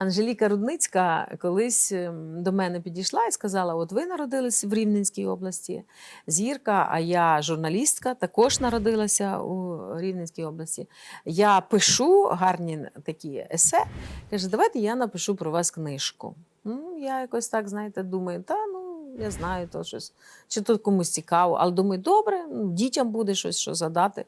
Анжеліка Рудницька колись ем, до мене підійшла і сказала: От ви народились в Рівненській області, зірка, а я журналістка, також народилася у Рівненській області. Я пишу гарні такі есе. Каже, давайте я напишу про вас книжку. Ну, я якось так, знаєте, думаю, та ну я знаю то щось, чи тут комусь цікаво, але думаю, добре, ну, дітям буде щось що задати.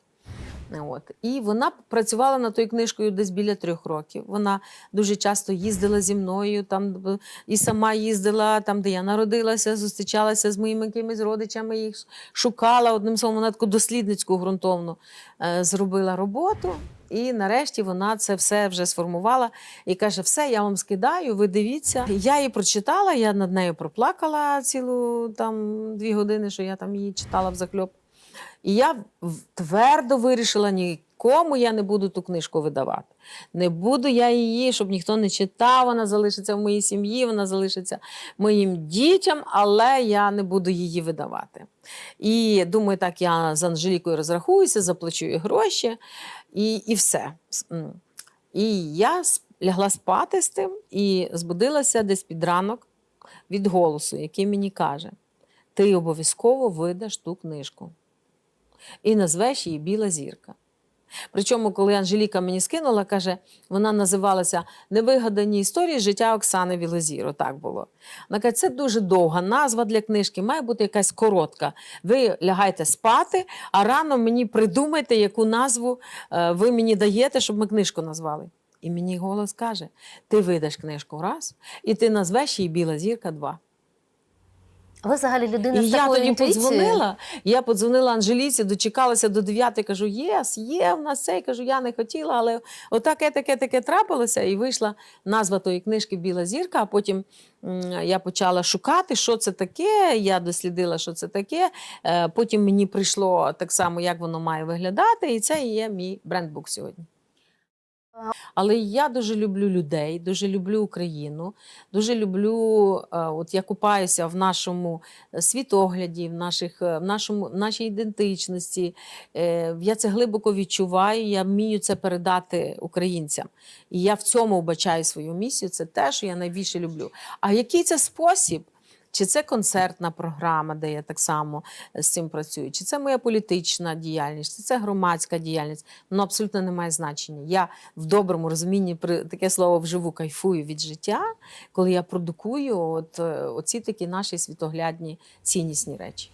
От. І вона працювала над тою книжкою десь біля трьох років. Вона дуже часто їздила зі мною, там і сама їздила там, де я народилася, зустрічалася з моїми якимись родичами, їх шукала. Одним словом, вона таку дослідницьку ґрунтовну е, зробила роботу. І нарешті вона це все вже сформувала і каже: все, я вам скидаю, ви дивіться. Я її прочитала, я над нею проплакала цілу там дві години, що я там її читала в закльоп. І я твердо вирішила, нікому я не буду ту книжку видавати. Не буду я її, щоб ніхто не читав, вона залишиться в моїй сім'ї, вона залишиться моїм дітям, але я не буду її видавати. І думаю, так я з Анжелікою розрахуюся, заплачу їй гроші, і, і все. І я лягла спати з тим і збудилася десь під ранок від голосу, який мені каже: ти обов'язково видаш ту книжку і назвеш її Біла зірка. Причому, коли Анжеліка мені скинула, каже, вона називалася Невигадані історії життя Оксани Білозір. Так було. Вона каже, це дуже довга назва для книжки, має бути якась коротка. Ви лягайте спати, а рано мені придумайте, яку назву е, ви мені даєте, щоб ми книжку назвали. І мені голос каже: ти видаш книжку раз, і ти назвеш її Біла зірка 2. Ви взагалі людина І з я такою тоді інтуїцією? подзвонила. Я подзвонила Анжеліці, дочекалася до 9, кажу, єс, є в нас цей. Кажу, я не хотіла, але отаке, таке, таке трапилося. І вийшла назва тої книжки Біла зірка. А потім я почала шукати, що це таке. Я дослідила, що це таке. Е, Потім мені прийшло так само, як воно має виглядати. І це і є мій брендбук сьогодні. Але я дуже люблю людей, дуже люблю Україну, дуже люблю, е, от я купаюся в нашому світогляді, в, наших, е, в нашому, в нашій ідентичності. Е, Я це глибоко відчуваю, я вмію це передати українцям. І я в цьому вбачаю свою місію. Це те, що я найбільше люблю. А який це спосіб? Чи це концертна програма, де я так само з цим працюю, чи це моя політична діяльність, чи це громадська діяльність? Ну абсолютно не має значення. Я в доброму розумінні при таке слово вживу кайфую від життя, коли я продукую от, е, оці такі наші світоглядні ціннісні речі.